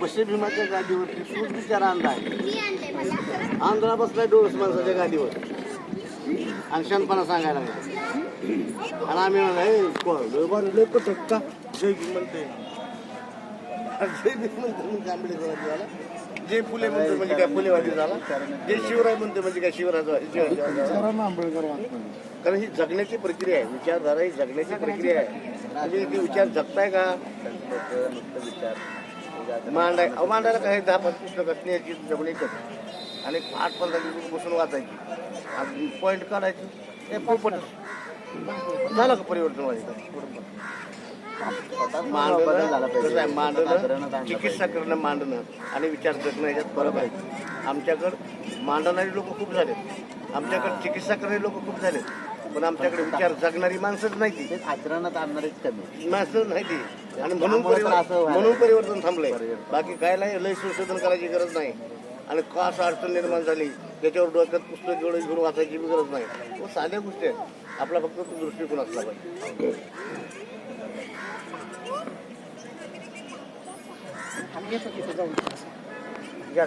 आहे भीमाच्या गादीवरती बिचारा अंधा आहे. आंधळा बसलाय डोळस माणसाच्या गादीवर आणि शहाणपणा सांगायला लागला. आणि आम्ही म्हणलं, "ए, कोण? लय भारी, लय पटक का जय भीम म्हणते जय भीम म्हणते म्हणजे झाला. जय फुले म्हणते म्हणजे काय फुलेवादी झाला. जय शिवराय म्हणते म्हणजे काय शिवराज कारण ही जगण्याची प्रक्रिया आहे. विचारधारा ही जगण्याची प्रक्रिया आहे. म्हणजे ते विचार जगताय का? मांडाय मांडायला काय दहा पाच पुस्तकं स्नेहाची जगून एकच आणि आठ पंधरा दिवस बसून वाचायची. पॉईंट काढायची. ते पोपट झालं का परिवर्तन व्हायचं? मांडणं चिकित्सा करणं मांडणं. आणि विचार जगणं याच्यात फरक आहे. आमच्याकडं मांडणारी लोक खूप झाले आमच्याकडे चिकित्सा करणारी लोक खूप झाले पण आमच्याकडे विचार जगणारी माणसंच नाही ती ते आचरणात आणणारेच कमी. माणसं नाही ती आणि म्हणून परिवर्तन म्हणून परिवर्तन थांबलंय. बाकी काय नाही लय संशोधन करायची गरज नाही. आणि का असं अडचण निर्माण झाली त्याच्यावर डोक्यात पुस्तक एवढं घेऊन वाचायची बी गरज नाही. तो साध्या गोष्टी आहेत. आपला फक्त तो दृष्टिकोन असला पाहिजे. घ्या.